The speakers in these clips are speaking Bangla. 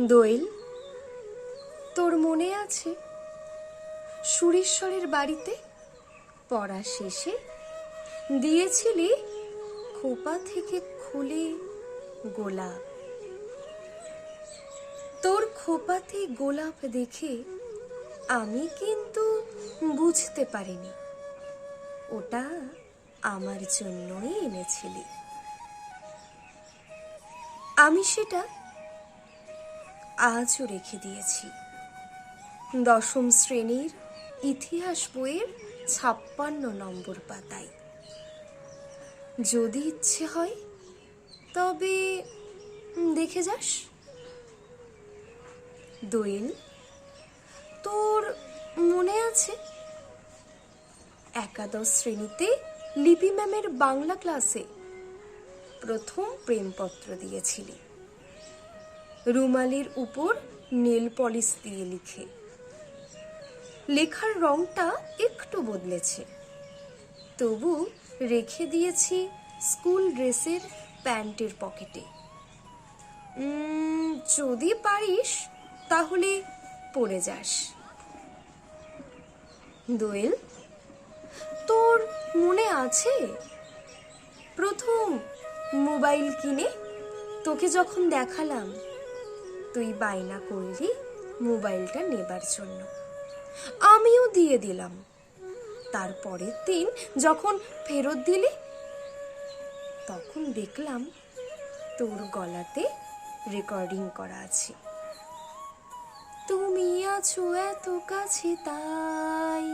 দোয়েল, তোর মনে আছে সুরেশ্বরের বাড়িতে? পড়া শেষে দিয়েছিলি খোপা থেকে খুলে গোলাপ। তোর খোপাতে গোলাপ দেখে আমি কিন্তু বুঝতে পারিনি। ওটা আমার জন্যই এনেছিলি। আমি সেটা আজও রেখে দিয়েছি। দশম শ্রেণির ইতিহাস বইয়ের ছাপ্পান্ন নম্বর পাতায়। যদি ইচ্ছে হয়, তবে দেখে যাস। দোয়েল, তোর মনে আছে? একাদশ শ্রেণীতে লিপি ম্যামের বাংলা ক্লাসে প্রথম প্রেমপত্র দিয়েছিলি। রুমালের উপর নেল পলিশ দিয়ে লিখে। লেখার রংটা একটু বদলেছে। তবু রেখে দিয়েছি স্কুল ড্রেসের প্যান্টের পকেটে। যদি পারিস, তাহলে পড়ে যাস। দোয়েল, তোর মনে আছে? প্রথম মোবাইল কিনে তোকে যখন দেখালাম তুই বায়না করলি মোবাইলটা নেবার জন্য। আমিও দিয়ে দিলাম। তারপরের দিন যখন ফেরত দিলি, তখন দেখলাম তোর গলাতে রেকর্ডিং করা আছে। তুমি আছো এত কাছে তাই।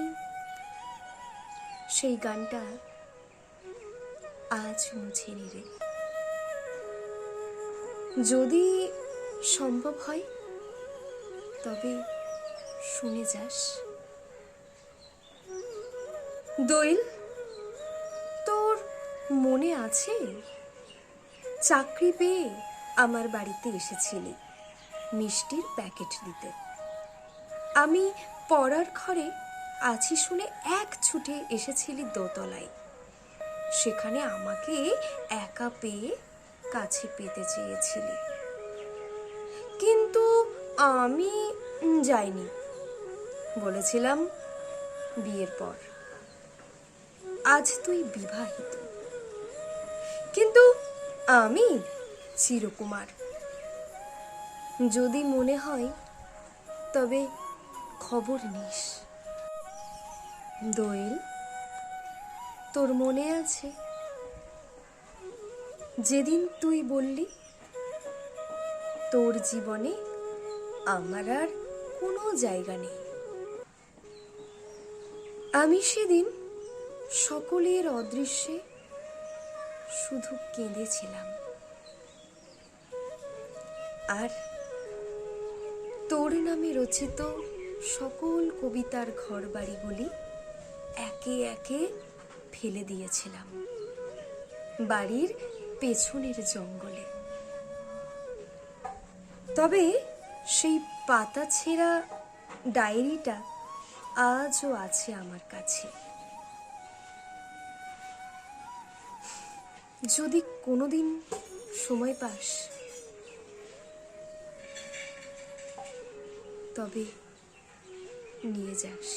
সেই গানটা আজ মুছে রে। যদি সম্ভব হয়? তবে শুনে যাস। দোয়েল তোর মনে আছে? চাকরি পেয়ে আমার বাড়িতে এসেছিলি মিষ্টির প্যাকেট দিতে। আমি পড়ার ঘরে আছি শুনে এক ছুটে এসেছিলি দোতলায়। সেখানে আমাকে একা পেয়ে কাছে পেতে চেয়েছিলি। কিন্তু আমি যাইনি, বলেছিলাম বিয়ের পর। আজ তুই বিবাহিত। কিন্তু আমি চিরকুমার। যদি মনে হয়, তবে খবর নিস। দোয়েল, তোর মনে আছে? যেদিন তুই বললি তোর জীবনে আমার আর কোনো জায়গা নেই। আমি সেদিন সকলের অদৃশ্যে শুধু কেঁদেছিলাম। আর তোর নামে রচিত সকল কবিতার ঘর বাড়িগুলি একে একে ফেলে দিয়েছিলাম। বাড়ির পেছনের জঙ্গলে। তবে সেই পাতা ছেঁড়া ডায়েরিটা আজও আছে আমার কাছে। যদি কোনোদিন সময় পাস, তবে নিয়ে যাস।